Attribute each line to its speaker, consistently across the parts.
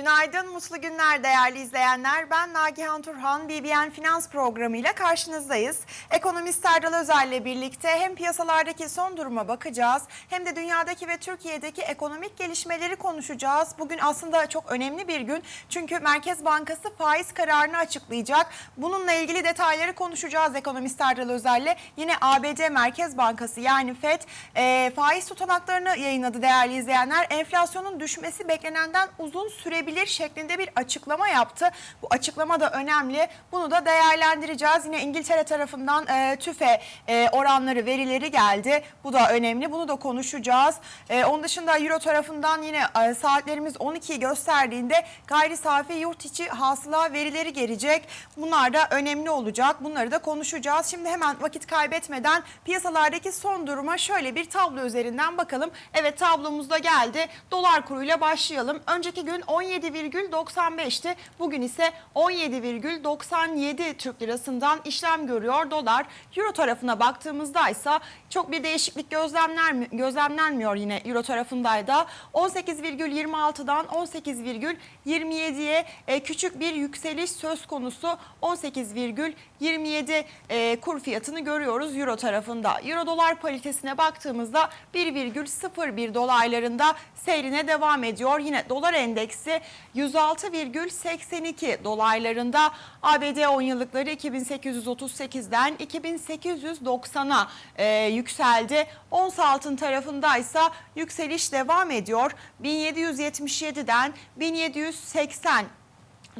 Speaker 1: Günaydın, mutlu günler değerli izleyenler. Ben Nagihan Turhan, BBN Finans Programı ile karşınızdayız. Ekonomist Erdal Özel ile birlikte hem piyasalardaki son duruma bakacağız hem de dünyadaki ve Türkiye'deki ekonomik gelişmeleri konuşacağız. Bugün aslında çok önemli bir gün çünkü Merkez Bankası faiz kararını açıklayacak. Bununla ilgili detayları konuşacağız Ekonomist Erdal Özel ile. Yine ABD Merkez Bankası yani FED e, faiz tutanaklarını yayınladı değerli izleyenler. Enflasyonun düşmesi beklenenden uzun sürebilir şeklinde bir açıklama yaptı. Bu açıklama da önemli. Bunu da değerlendireceğiz. Yine İngiltere tarafından e, tüfe e, oranları, verileri geldi. Bu da önemli. Bunu da konuşacağız. E, onun dışında Euro tarafından yine e, saatlerimiz 12'yi gösterdiğinde gayri safi yurt içi hasıla verileri gelecek. Bunlar da önemli olacak. Bunları da konuşacağız. Şimdi hemen vakit kaybetmeden piyasalardaki son duruma şöyle bir tablo üzerinden bakalım. Evet tablomuz da geldi. Dolar kuruyla başlayalım. Önceki gün 17,95'ti. Bugün ise 17,97 Türk lirasından işlem görüyor dolar. Euro tarafına baktığımızda ise çok bir değişiklik gözlemler, gözlemlenmiyor yine Euro tarafındaydı. 18,26'dan 18,27'ye e, küçük bir yükseliş söz konusu. 18,27 e, kur fiyatını görüyoruz Euro tarafında. Euro dolar paritesine baktığımızda 1,01 dolarlarında seyrine devam ediyor. Yine dolar endeksi 106,82 dolarlarında ABD 10 yıllıkları 2838'den 2890'a e, yükseldi. Ons altın tarafındaysa yükseliş devam ediyor. 1777'den 1780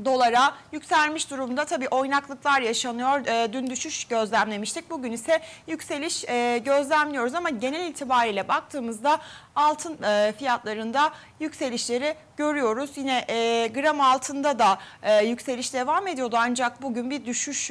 Speaker 1: dolara yükselmiş durumda. Tabii oynaklıklar yaşanıyor. E, dün düşüş gözlemlemiştik. Bugün ise yükseliş e, gözlemliyoruz ama genel itibariyle baktığımızda altın e, fiyatlarında yükselişleri görüyoruz. Yine e, gram altında da yükseliş devam ediyordu ancak bugün bir düşüş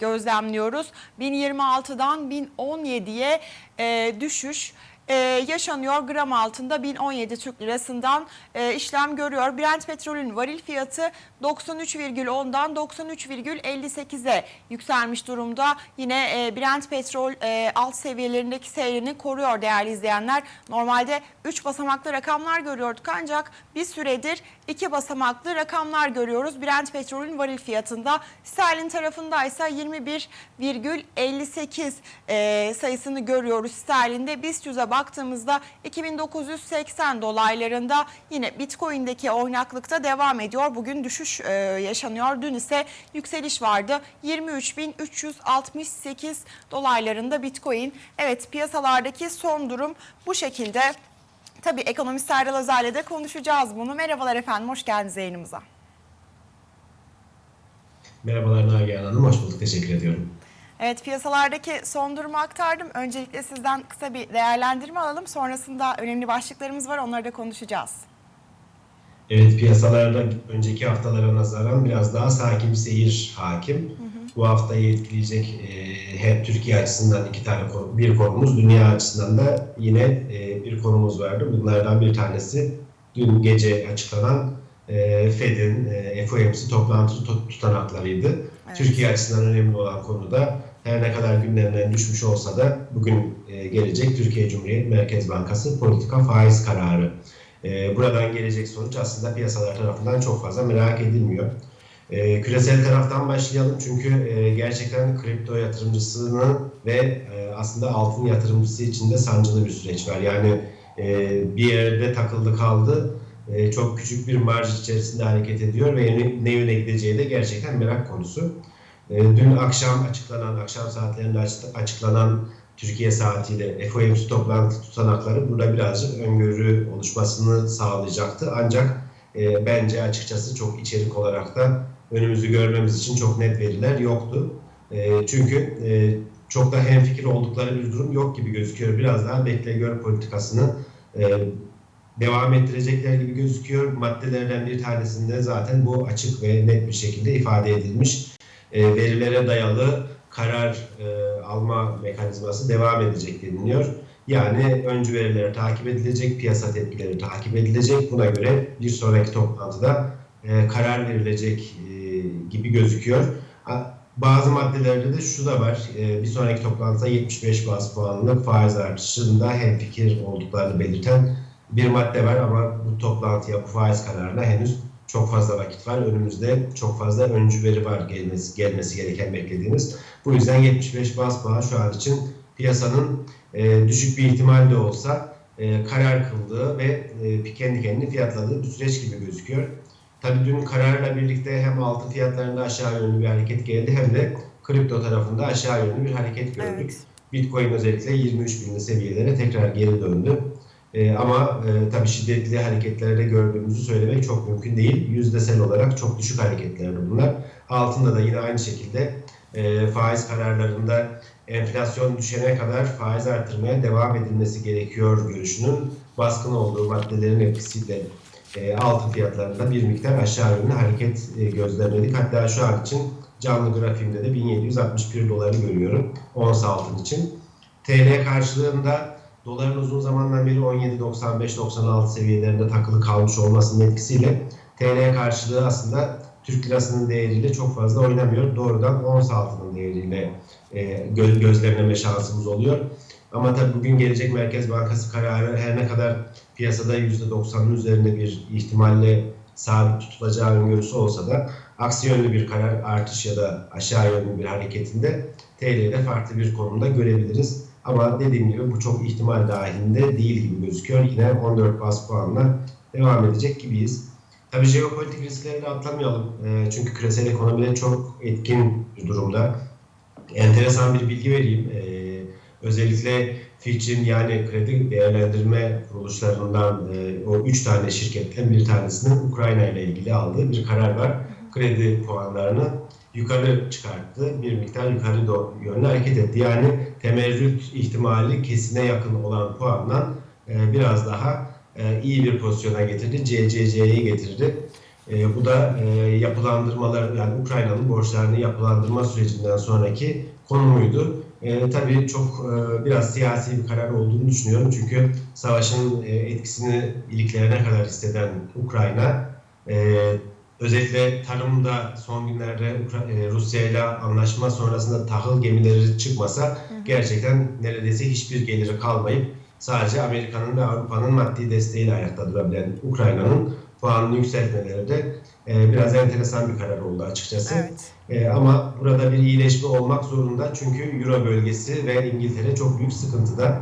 Speaker 1: gözlemliyoruz. 1026'dan 1017'ye e, düşüş e, yaşanıyor. Gram altında 1017 Türk lirasından e, işlem görüyor. Brent petrolün varil fiyatı 93,10'dan 93,58'e yükselmiş durumda. Yine e, Brent petrol e, alt seviyelerindeki seyrini koruyor değerli izleyenler. Normalde 3 basamaklı rakamlar görüyorduk ancak bir süredir 2 basamaklı rakamlar görüyoruz. Brent petrolün varil fiyatında. Sterlin tarafında ise 21,58 e, sayısını görüyoruz sterlinde. BIST 100'e baktığımızda 2980 dolaylarında yine Bitcoin'deki oynaklıkta devam ediyor. Bugün düşüş e, yaşanıyor. Dün ise yükseliş vardı. 23.368 dolaylarında Bitcoin. Evet piyasalardaki son durum bu şekilde. Tabii ekonomist Erdal Özel'le de konuşacağız bunu. Merhabalar efendim, hoş geldiniz yayınımıza.
Speaker 2: Merhabalar Nagihan Hanım, hoş bulduk. Teşekkür ediyorum.
Speaker 1: Evet piyasalardaki son durumu aktardım. Öncelikle sizden kısa bir değerlendirme alalım. Sonrasında önemli başlıklarımız var, onları da konuşacağız.
Speaker 2: Evet, piyasalarda önceki haftalara nazaran biraz daha sakin bir seyir hakim. Hı hı. Bu haftayı etkileyecek e, hem Türkiye açısından iki tane konu, bir konumuz, dünya açısından da yine e, bir konumuz vardı. Bunlardan bir tanesi dün gece açıklanan e, Fed'in e, FOMC toplantı tutanaklarıydı. Evet. Türkiye açısından önemli olan konu da her ne kadar gündemden düşmüş olsa da bugün e, gelecek Türkiye Cumhuriyet Merkez Bankası politika faiz kararı. E, buradan gelecek sonuç aslında piyasalar tarafından çok fazla merak edilmiyor. E, küresel taraftan başlayalım çünkü gerçekten kripto yatırımcısının ve aslında altın yatırımcısı için de sancılı bir süreç var. Yani bir yerde takıldı kaldı çok küçük bir marj içerisinde hareket ediyor ve ne yöne gideceği de gerçekten merak konusu. E, dün akşam açıklanan, akşam saatlerinde açıklanan Türkiye saatiyle FOMC toplantı tutanakları burada birazcık öngörü oluşmasını sağlayacaktı. Ancak e, bence açıkçası çok içerik olarak da önümüzü görmemiz için çok net veriler yoktu. E, çünkü e, çok da hemfikir oldukları bir durum yok gibi gözüküyor. Biraz daha bekle gör politikasını e, devam ettirecekler gibi gözüküyor. Maddelerden bir tanesinde zaten bu açık ve net bir şekilde ifade edilmiş. E, verilere dayalı karar e, alma mekanizması devam edecek deniliyor. Yani öncü veriler takip edilecek, piyasa tepkileri takip edilecek. Buna göre bir sonraki toplantıda e, karar verilecek e, gibi gözüküyor. Bazı maddelerde de şu da var. E, bir sonraki toplantıda 75 bas puanlık faiz artışında hemfikir olduklarını belirten bir madde var ama bu toplantıya, bu faiz kararına henüz çok fazla vakit var. Önümüzde çok fazla öncü veri var gelmesi, gelmesi gereken beklediğimiz. Bu yüzden 75 bas puan şu an için piyasanın e, düşük bir ihtimal de olsa e, karar kıldığı ve e, kendi kendini fiyatladığı bir süreç gibi gözüküyor. Tabii dün kararla birlikte hem altın fiyatlarında aşağı yönlü bir hareket geldi hem de kripto tarafında aşağı yönlü bir hareket gördük.
Speaker 1: Evet.
Speaker 2: Bitcoin özellikle 23 binli seviyelere tekrar geri döndü. Ee, ama e, tabii şiddetli hareketlerde gördüğümüzü söylemek çok mümkün değil. Yüzdesel olarak çok düşük hareketler bunlar. Altında da yine aynı şekilde e, faiz kararlarında enflasyon düşene kadar faiz artırmaya devam edilmesi gerekiyor görüşünün baskın olduğu maddelerin etkisiyle e, altın fiyatlarında bir miktar aşağı yönlü hareket e, gözlemledik. Hatta şu an için canlı grafiğimde de 1761 doları görüyorum ons altın için. TL karşılığında doların uzun zamandan beri 17.95-96 seviyelerinde takılı kalmış olmasının etkisiyle TL karşılığı aslında Türk lirasının değeriyle çok fazla oynamıyor. Doğrudan ons altının değeriyle e, gö- gözlemleme şansımız oluyor. Ama tabii bugün gelecek Merkez Bankası kararı her ne kadar piyasada %90'ın üzerinde bir ihtimalle sabit tutulacağı öngörüsü olsa da aksi yönlü bir karar artış ya da aşağı yönlü bir hareketinde TL'de farklı bir konumda görebiliriz. Ama dediğim gibi bu çok ihtimal dahilinde değil gibi gözüküyor. Yine 14 bas puanla devam edecek gibiyiz. Tabii jeopolitik riskleri de atlamayalım. Ee, Çünkü küresel ekonomide çok etkin bir durumda. Enteresan bir bilgi vereyim. Ee, Özellikle Fitch'in yani kredi değerlendirme kuruluşlarından e, o üç tane şirketten bir tanesinin Ukrayna ile ilgili aldığı bir karar var. Kredi puanlarını yukarı çıkarttı. Bir miktar yukarı do- yönlü hareket etti. Yani temerrüt ihtimali kesine yakın olan puandan e, biraz daha e, iyi bir pozisyona getirdi. CCC'yi getirdi. E, bu da e, yapılandırmalar yani Ukrayna'nın borçlarını yapılandırma sürecinden sonraki konumuydu. E, tabii çok e, biraz siyasi bir karar olduğunu düşünüyorum. Çünkü savaşın e, etkisini iliklerine kadar hisseden Ukrayna e, özellikle tarımda son günlerde e, Rusya ile anlaşma sonrasında tahıl gemileri çıkmasa gerçekten neredeyse hiçbir geliri kalmayıp sadece Amerika'nın ve Avrupa'nın maddi desteğiyle ayakta durabilen Ukrayna'nın puanını yükseltmeleri de e, biraz enteresan bir karar oldu açıkçası.
Speaker 1: Evet.
Speaker 2: E, ama burada bir iyileşme olmak zorunda çünkü Euro bölgesi ve İngiltere çok büyük sıkıntıda.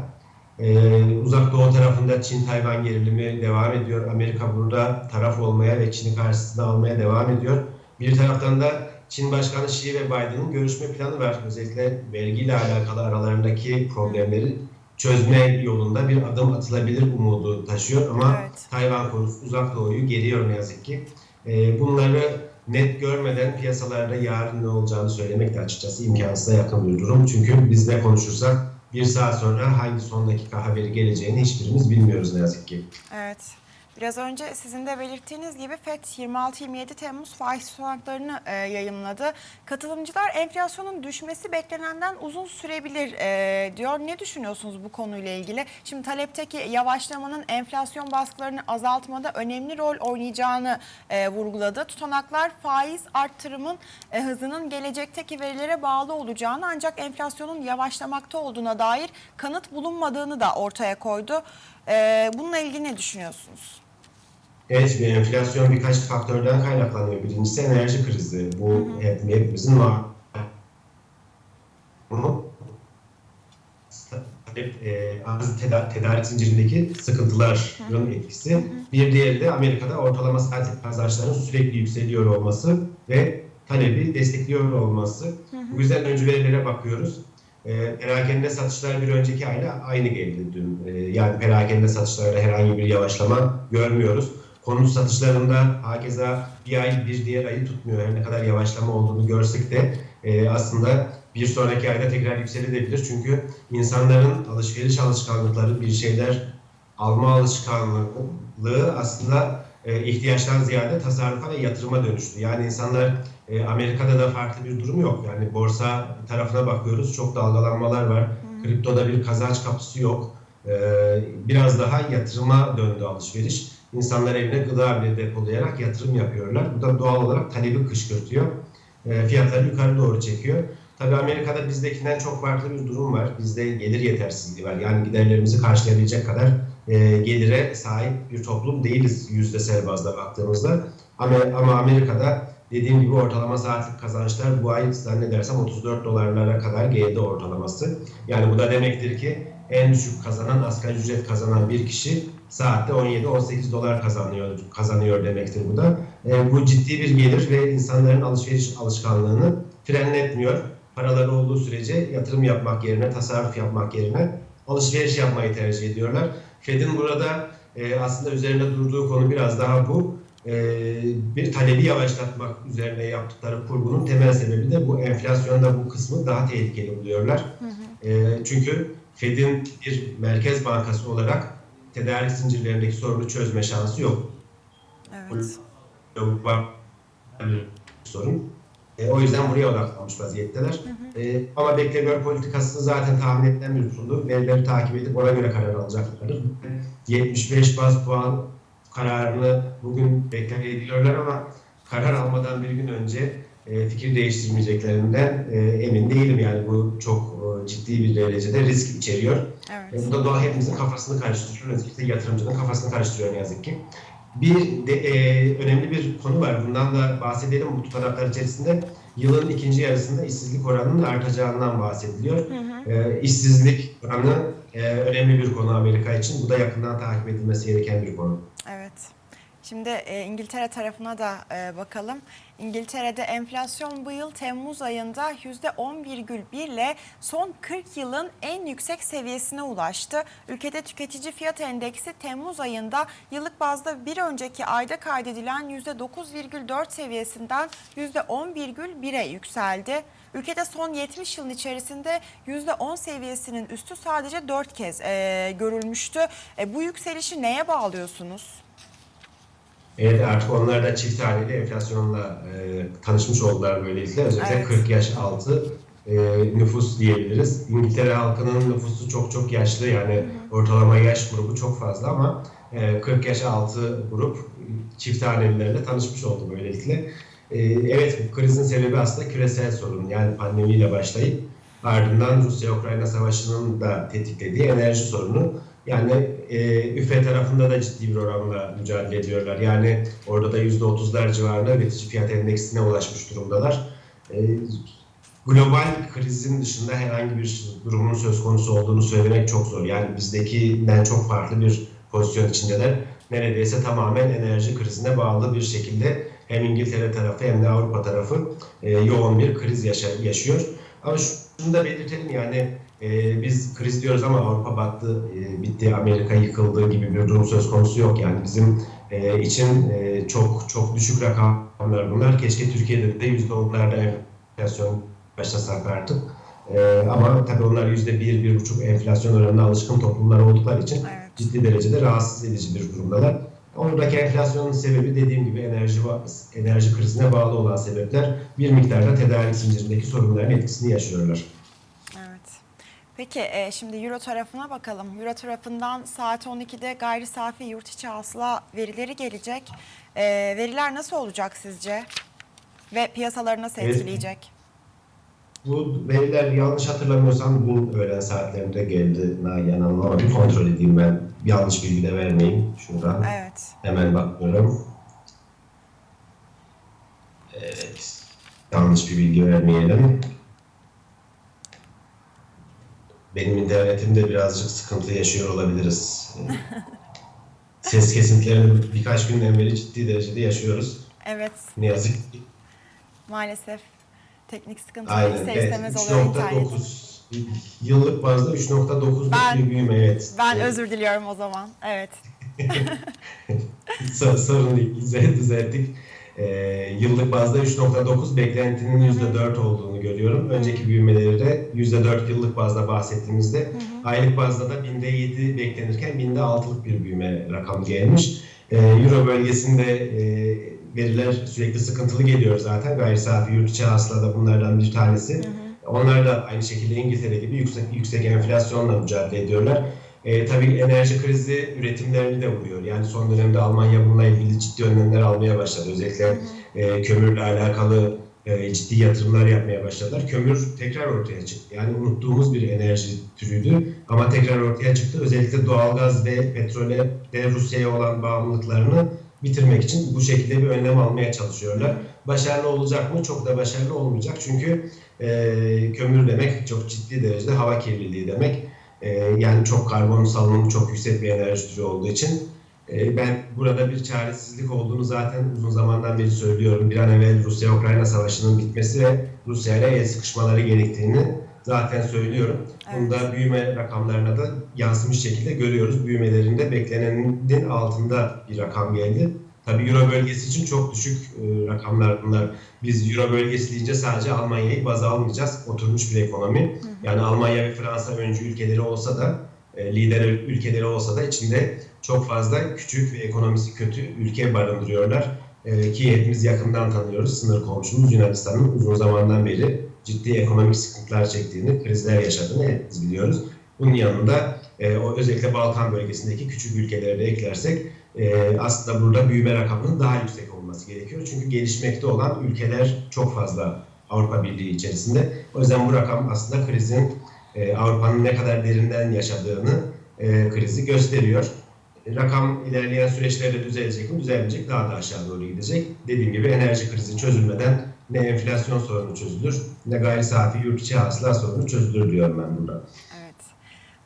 Speaker 2: E, uzak doğu tarafında Çin-Tayvan gerilimi devam ediyor. Amerika burada taraf olmaya ve Çin'i karşısına almaya devam ediyor. Bir taraftan da Çin Başkanı Xi ve Biden'ın görüşme planı var. Özellikle vergiyle alakalı aralarındaki problemleri çözme yolunda bir adım atılabilir umudu taşıyor. Ama
Speaker 1: Evet.
Speaker 2: Tayvan konusu uzak doğuyu geriyor ne yazık ki. E, bunları net görmeden piyasalarda yarın ne olacağını söylemek de açıkçası imkansıza yakın bir durum. Çünkü biz ne konuşursak bir saat sonra hangi son dakika haberi geleceğini hiçbirimiz bilmiyoruz ne yazık ki.
Speaker 1: Evet. Biraz önce sizin de belirttiğiniz gibi FED 26-27 Temmuz faiz tutanaklarını e, yayımladı. Katılımcılar enflasyonun düşmesi beklenenden uzun sürebilir e, diyor. Ne düşünüyorsunuz bu konuyla ilgili? Şimdi talepteki yavaşlamanın enflasyon baskılarını azaltmada önemli rol oynayacağını e, vurguladı. Tutanaklar faiz arttırımın e, hızının gelecekteki verilere bağlı olacağını ancak enflasyonun yavaşlamakta olduğuna dair kanıt bulunmadığını da ortaya koydu. E, bununla ilgili ne düşünüyorsunuz?
Speaker 2: Evet, enflasyon birkaç faktörden kaynaklanıyor. Birincisi enerji krizi. Bu hep, hepimizin var. Bunu e, arz teda- tedarik zincirindeki sıkıntıların etkisi. Bir diğeri de Amerika'da ortalama saat kazançların sürekli yükseliyor olması ve talebi destekliyor olması. Bu yüzden öncü verilere bakıyoruz. E, perakende satışlar bir önceki ayla aynı geldi dün. E, yani perakende satışlarda herhangi bir yavaşlama görmüyoruz. Konut satışlarında hakeza bir ay bir diğer ayı tutmuyor. Her ne kadar yavaşlama olduğunu görsek de e, aslında bir sonraki ayda tekrar yükselebilir. Çünkü insanların alışveriş alışkanlıkları bir şeyler alma alışkanlığı aslında e, ihtiyaçtan ziyade tasarrufa ve yatırıma dönüştü. Yani insanlar e, Amerika'da da farklı bir durum yok. Yani borsa tarafına bakıyoruz çok dalgalanmalar var. Kriptoda bir kazanç kapısı yok. E, biraz daha yatırıma döndü alışveriş. İnsanlar evine gıda bile depolayarak yatırım yapıyorlar. Bu da doğal olarak talebi kışkırtıyor. E, fiyatları yukarı doğru çekiyor. Tabii Amerika'da bizdekinden çok farklı bir durum var. Bizde gelir yetersizliği var. Yani giderlerimizi karşılayabilecek kadar e, gelire sahip bir toplum değiliz yüzdesel bazda baktığımızda. Ama, ama Amerika'da dediğim gibi ortalama saatlik kazançlar bu ay zannedersem 34 dolarlara kadar geldi ortalaması. Yani bu da demektir ki en düşük kazanan asgari ücret kazanan bir kişi saatte 17-18 dolar kazanıyor kazanıyor demektir bu da. E, bu ciddi bir gelir ve insanların alışveriş alışkanlığını frenletmiyor. Paraları olduğu sürece yatırım yapmak yerine, tasarruf yapmak yerine alışveriş yapmayı tercih ediyorlar. Fed'in burada e, aslında üzerinde durduğu konu biraz daha bu. E, bir talebi yavaşlatmak üzerine yaptıkları kurgunun temel sebebi de bu enflasyonda bu kısmı daha tehlikeli buluyorlar. E, çünkü Fed'in bir merkez bankası olarak tedarik zincirlerindeki sorunu çözme şansı yok.
Speaker 1: Evet.
Speaker 2: Sorun. E, o yüzden buraya odaklanmış vaziyetteler. E, ama bekle gör politikası zaten tahmin edilen bir durumdu. Verileri takip edip ona göre karar alacaklardır. 75 baz puan kararını bugün bekliyorlar ama karar almadan bir gün önce e, fikir değiştirmeyeceklerinden e, emin değilim. Yani bu çok e, ciddi bir derecede risk içeriyor.
Speaker 1: Evet.
Speaker 2: E, bu da doğa hepimizin kafasını karıştırıyor. Özellikle yatırımcının kafasını karıştırıyor ne yazık ki. Bir de, e, önemli bir konu var. Bundan da bahsedelim bu tutanaklar içerisinde. Yılın ikinci yarısında işsizlik oranının artacağından bahsediliyor.
Speaker 1: Hı hı.
Speaker 2: E, işsizlik oranı e, önemli bir konu Amerika için. Bu da yakından takip edilmesi gereken bir konu.
Speaker 1: Evet. Şimdi e, İngiltere tarafına da e, bakalım. İngiltere'de enflasyon bu yıl Temmuz ayında %10,1 ile son 40 yılın en yüksek seviyesine ulaştı. Ülkede tüketici fiyat endeksi Temmuz ayında yıllık bazda bir önceki ayda kaydedilen %9,4 seviyesinden %10,1'e yükseldi. Ülkede son 70 yılın içerisinde %10 seviyesinin üstü sadece 4 kez e, görülmüştü. E, bu yükselişi neye bağlıyorsunuz?
Speaker 2: Evet artık onlar da çift haneli enflasyonla e, tanışmış oldular böylelikle. Özellikle
Speaker 1: Evet.
Speaker 2: 40 yaş altı e, nüfus diyebiliriz. İngiltere halkının nüfusu çok çok yaşlı yani ortalama yaş grubu çok fazla ama e, 40 yaş altı grup çift hanelilerle tanışmış oldu böylelikle. E, evet bu krizin sebebi aslında küresel sorun yani pandemiyle başlayıp ardından Rusya-Ukrayna savaşının da tetiklediği enerji sorunu. Yani e, üfe tarafında da ciddi bir oranla mücadele ediyorlar. Yani orada da %30'lar civarında üretici fiyat endeksine ulaşmış durumdalar. E, global krizin dışında herhangi bir durumun söz konusu olduğunu söylemek çok zor. Yani bizdekinden çok farklı bir pozisyon içindeler. Neredeyse tamamen enerji krizine bağlı bir şekilde hem İngiltere tarafı hem de Avrupa tarafı e, yoğun bir kriz yaşa- yaşıyor. Ama şunu da belirtelim yani e, biz kriz diyoruz ama Avrupa battı, e, bitti, Amerika yıkıldı gibi bir durum söz konusu yok. Yani bizim e, için e, çok çok düşük rakamlar bunlar. Keşke Türkiye'de de %10'larda enflasyon başlasak artık. E, ama tabii onlar %1, 1,5 enflasyon oranına alışkın toplumlar oldukları için
Speaker 1: Evet.
Speaker 2: ciddi derecede rahatsız edici bir durumdalar. Oradaki enflasyonun sebebi dediğim gibi enerji enerji krizine bağlı olan sebepler bir miktarda tedarik zincirindeki sorunların etkisini yaşıyorlar.
Speaker 1: Peki e, şimdi Euro tarafına bakalım. Euro tarafından saat 12'de gayri safi yurt içi hasıla verileri gelecek. E, veriler nasıl olacak sizce? Ve piyasaları nasıl
Speaker 2: Evet.
Speaker 1: etkileyecek?
Speaker 2: Bu veriler yanlış hatırlamıyorsam bugün öğlen saatlerinde geldi Nagihan Hanım ama bir kontrol edeyim ben. Yanlış bilgi de vermeyeyim şuradan.
Speaker 1: Evet.
Speaker 2: Hemen bakıyorum. Evet. Yanlış bir bilgi vermeyelim. Benim internetimde birazcık sıkıntı yaşıyor olabiliriz. Ses kesintilerini birkaç günden beri ciddi derecede yaşıyoruz.
Speaker 1: Evet.
Speaker 2: Ne yazık ki.
Speaker 1: Maalesef teknik sıkıntılar
Speaker 2: Aynen.
Speaker 1: ister
Speaker 2: Evet,
Speaker 1: istemez oluyor internet.
Speaker 2: 3.9 yıllık bazda 3.9
Speaker 1: Ben-
Speaker 2: bir büyüme evet.
Speaker 1: Ben
Speaker 2: Evet.
Speaker 1: özür diliyorum o zaman. Evet.
Speaker 2: Sor- sorun değil. Düzelt- Düzelttik. Ee, yıllık bazda 3.9 beklentinin %4 olduğunu görüyorum. Önceki büyümeleri de %4 yıllık bazda bahsettiğimizde aylık bazda da binde 7 beklenirken binde 6'lık bir büyüme rakamı gelmiş. Ee, Euro bölgesinde e, veriler sürekli sıkıntılı geliyor zaten. Gayri safi yurt içi hasıla da bunlardan bir tanesi. Onlar da aynı şekilde İngiltere gibi yüksek, yüksek enflasyonla mücadele ediyorlar. E, tabii enerji krizi üretimlerini de vuruyor. Yani son dönemde Almanya bununla ilgili ciddi önlemler almaya başladı. Özellikle e, kömürle alakalı e, ciddi yatırımlar yapmaya başladılar. Kömür tekrar ortaya çıktı. Yani unuttuğumuz bir enerji türüydü ama tekrar ortaya çıktı. Özellikle doğalgaz ve petrole ve Rusya'ya olan bağımlılıklarını bitirmek için bu şekilde bir önlem almaya çalışıyorlar. Başarılı olacak mı? Çok da başarılı olmayacak. Çünkü e, kömür demek çok ciddi derecede hava kirliliği demek. E, yani çok karbon salınımı çok yüksek bir enerji türü olduğu için e, ben burada bir çaresizlik olduğunu zaten uzun zamandan beri söylüyorum. Bir an evvel Rusya-Ukrayna savaşının bitmesi ve Rusya ile el sıkışmaları gerektiğini zaten söylüyorum.
Speaker 1: Evet.
Speaker 2: Bunda büyüme rakamlarına da yansımış şekilde görüyoruz. Büyümelerinde beklenenin altında bir rakam geldi. Tabii Euro bölgesi için çok düşük e, rakamlar bunlar. Biz Euro bölgesi deyince sadece Almanya'yı baz almayacağız. Oturmuş bir ekonomi. Yani Almanya ve Fransa öncü ülkeleri olsa da e, lider ülkeleri olsa da içinde çok fazla küçük ve ekonomisi kötü ülke barındırıyorlar. E, ki hepimiz yakından tanıyoruz. Sınır komşumuz Yunanistan'ın uzun zamandan beri ciddi ekonomik sıkıntılar çektiğini, krizler yaşadığını hepimiz biliyoruz. Bunun yanında e, o özellikle Balkan bölgesindeki küçük ülkeleri de eklersek e, aslında burada büyüme rakamının daha yüksek olması gerekiyor. Çünkü gelişmekte olan ülkeler çok fazla Avrupa Birliği içerisinde. O yüzden bu rakam aslında krizin e, Avrupa'nın ne kadar derinden yaşadığını e, krizi gösteriyor. Rakam ilerleyen süreçlerde düzelecek mi? Düzelmeyecek. Daha da aşağı doğru gidecek. Dediğim gibi enerji krizi çözülmeden ne enflasyon sorunu çözülür ne gayri safi yurt içi hasıla sorunu çözülür diyorum ben burada.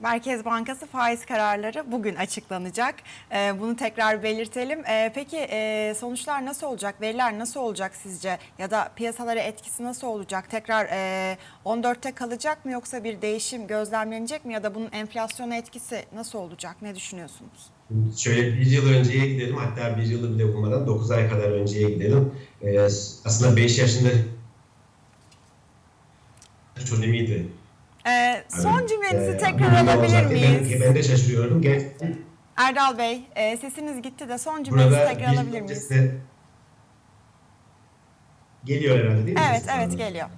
Speaker 1: Merkez Bankası faiz kararları bugün açıklanacak. Ee, bunu tekrar belirtelim. Ee, peki e, sonuçlar nasıl olacak? Veriler nasıl olacak sizce? Ya da piyasalara etkisi nasıl olacak? Tekrar e, 14'te kalacak mı yoksa bir değişim gözlemlenecek mi? Ya da bunun enflasyona etkisi nasıl olacak? Ne düşünüyorsunuz?
Speaker 2: Şöyle bir yıl önceye gidelim hatta bir yılı bile bulmadan 9 ay kadar önceye gidelim. Ee, aslında 5 yaşında çocuğumuydu.
Speaker 1: Ee, son cümlenizi
Speaker 2: Ee,
Speaker 1: tekrar alabilir miyiz?
Speaker 2: Ben, ben de şaşırıyorum. Gerçekten
Speaker 1: Erdal Bey, e, sesiniz gitti de son cümlenizi
Speaker 2: burada
Speaker 1: tekrar alabilir miyiz?
Speaker 2: geliyor herhalde değil mi?
Speaker 1: Evet, evet geliyor.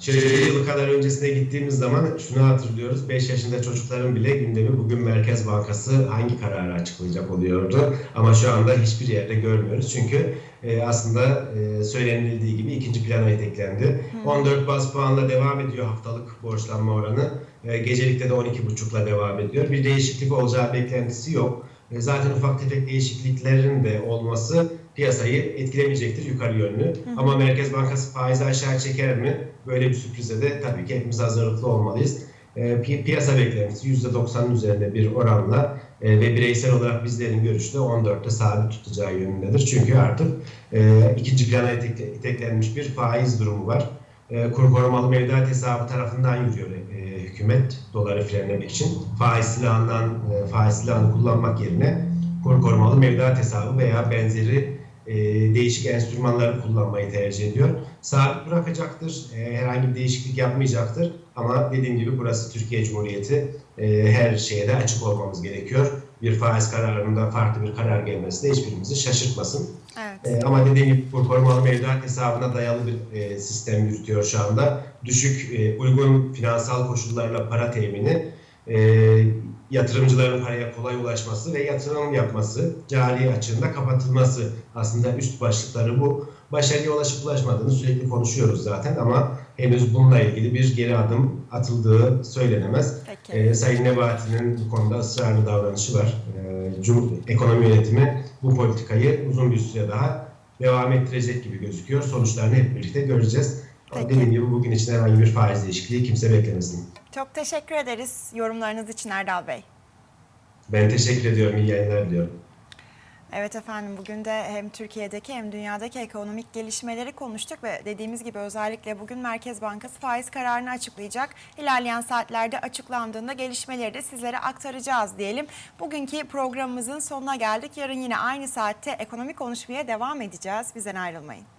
Speaker 2: Şöyle yıl kadar öncesine gittiğimiz zaman şunu hatırlıyoruz. 5 yaşında çocukların bile gündemi bugün Merkez Bankası hangi kararı açıklayacak oluyordu. Ama şu anda hiçbir yerde görmüyoruz. Çünkü e, aslında e, söylenildiği gibi ikinci plana iteklendi. 14 baz puanla devam ediyor haftalık borçlanma oranı. E, gecelikte de 12,5'la devam ediyor. Bir değişiklik olacağı beklentisi yok. E, zaten ufak tefek değişikliklerin de olması piyasayı etkilemeyecektir yukarı yönlü. Ama Merkez Bankası faizi aşağı çeker mi? Böyle bir sürprize de tabii ki hepimiz hazırlıklı olmalıyız. E, pi- piyasa beklentisi %90'ın üzerinde bir oranla e, ve bireysel olarak bizlerin görüşü de 14'te sabit tutacağı yönündedir. Çünkü artık e, ikinci plana itekle- iteklenmiş bir faiz durumu var. E, kur korumalı mevduat hesabı tarafından yürüyor hükümet doları frenlemek için. Faiz silahından e, faiz silahını kullanmak yerine kur korumalı mevduat hesabı veya benzeri değişik enstrümanları kullanmayı tercih ediyor. Sabit bırakacaktır, e, herhangi bir değişiklik yapmayacaktır. Ama dediğim gibi burası Türkiye Cumhuriyeti, e, her şeye de açık olmamız gerekiyor. Bir faiz kararında farklı bir karar gelmesi de hiçbirimizi şaşırtmasın.
Speaker 1: Evet.
Speaker 2: E, ama dediğim gibi kur korumalı mevduat hesabına dayalı bir e, sistem yürütüyor şu anda. Düşük, e, uygun finansal koşullarla para temini, e, yatırımcıların paraya kolay ulaşması ve yatırım yapması, cari açığında kapatılması aslında üst başlıkları bu. Başarıya ulaşıp ulaşmadığını sürekli konuşuyoruz zaten ama henüz bununla ilgili bir geri adım atıldığı söylenemez.
Speaker 1: Peki.
Speaker 2: E, Sayın Nebati'nin bu konuda ısrarlı davranışı var. E, Cum ekonomi yönetimi bu politikayı uzun bir süre daha devam ettirecek gibi gözüküyor. Sonuçlarını hep birlikte göreceğiz.
Speaker 1: Peki.
Speaker 2: dediğim gibi bugün için herhangi bir faiz değişikliği kimse beklemesin.
Speaker 1: Çok teşekkür ederiz yorumlarınız için Erdal Bey.
Speaker 2: Ben teşekkür ediyorum. İyi yayınlar diliyorum.
Speaker 1: Evet efendim bugün de hem Türkiye'deki hem dünyadaki ekonomik gelişmeleri konuştuk ve dediğimiz gibi özellikle bugün Merkez Bankası faiz kararını açıklayacak. İlerleyen saatlerde açıklandığında gelişmeleri de sizlere aktaracağız diyelim. Bugünkü programımızın sonuna geldik. Yarın yine aynı saatte ekonomi konuşmaya devam edeceğiz. Bizden ayrılmayın.